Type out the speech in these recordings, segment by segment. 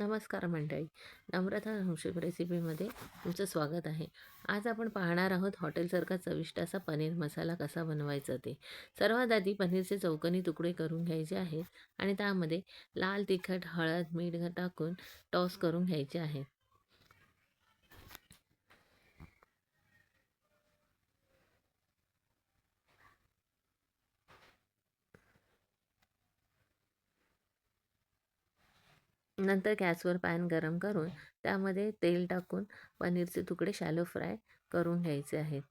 नमस्कार मंडळी. नम्रता हंशिक रेसिपीमध्ये तुमचं स्वागत आहे. आज आपण पाहणार आहोत हॉटेलसारखा चविष्ट असा पनीर मसाला कसा बनवायचा ते. सर्वात आधी पनीरचे चौकनी तुकडे करून घ्यायचे आहेत आणि त्यामध्ये लाल तिखट हळद मीठ टाकून टॉस करून घ्यायचे आहेत नंतर गॅसवर पॅन गरम करून त्यामध्ये तेल टाकून पनीरचे तुकडे शॅलो फ्राय करून घ्यायचे आहेत.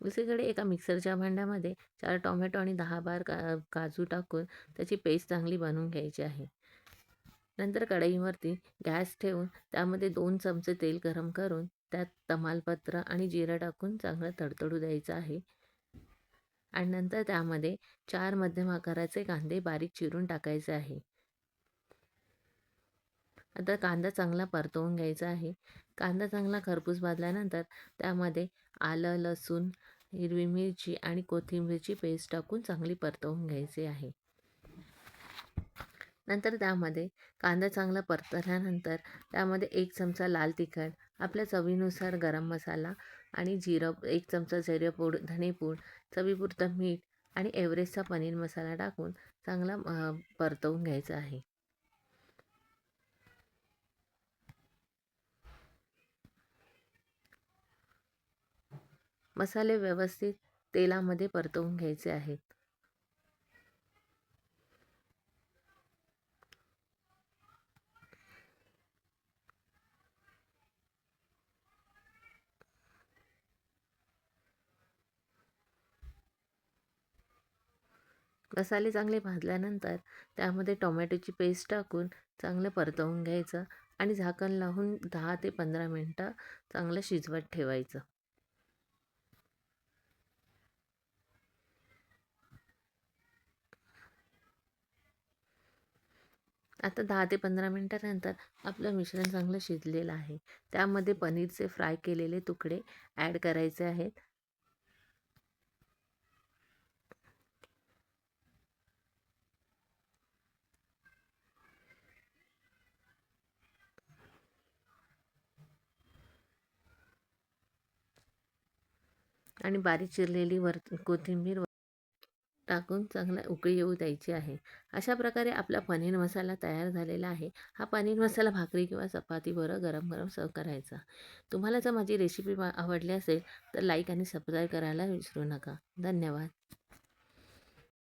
दुसरीकडे एका मिक्सरच्या भांड्यामध्ये चार टोमॅटो आणि दहा बार का काजू टाकून त्याची पेस्ट चांगली बनवून घ्यायची आहे. नंतर कढईवरती गॅस ठेवून त्यामध्ये दोन चमचे तेल गरम करून त्यात तमालपत्र आणि जिरं टाकून चांगलं तडतडू द्यायचं आहे. आणि नंतर त्यामध्ये चार मध्यम आकाराचे कांदे बारीक चिरून टाकायचे आहे. आता कांदा चांगला परतवून घ्यायचा आहे. कांदा चांगला खरपूस भाजल्यानंतर त्यामध्ये आलं लसूण हिरवी मिरची आणि कोथिंबीरची पेस्ट टाकून चांगली परतवून घ्यायची आहे. नंतर त्यामध्ये कांदा चांगला परतल्यानंतर त्यामध्ये एक चमचा लाल तिखट आपल्या चवीनुसार गरम मसाला आणि जिरं एक चमचा जिरेपूड धनेपूड चवीपुरतं मीठ आणि एव्हरेस्टचा पनीर मसाला टाकून चांगला परतवून घ्यायचा आहे. मसाले व्यवस्थित तेलामध्ये परतवून घ्यायचे आहेत. मसाले चांगले भाजल्यानंतर त्यामध्ये टोमॅटोची पेस्ट टाकून चांगलं परतवून घ्यायचं आणि झाकण लावून दहा ते पंधरा मिनटं चांगलं शिजवत ठेवायचं. आता दहा ते पंधरा मिनटानंतर आपलं मिश्रण चांगलं शिजलेलं आहे. त्यामध्ये पनीरचे फ्राय केलेले तुकडे ॲड करायचे आहेत. आणि बारीक चिरलेली वर कोथिंबीर टाकून चांगला उकळी येऊ द्यायची आहे. अशा प्रकारे आपला पनीर मसाला तयार झालेला आहे. हा पनीर मसाला भाकरी किंवा चपातीबरोबर गरम गरम सर्व करायचा. तुम्हाला जर माझी रेसिपी आवडली असेल तर लाईक आणि सबस्क्राईब करायला विसरू नका. धन्यवाद.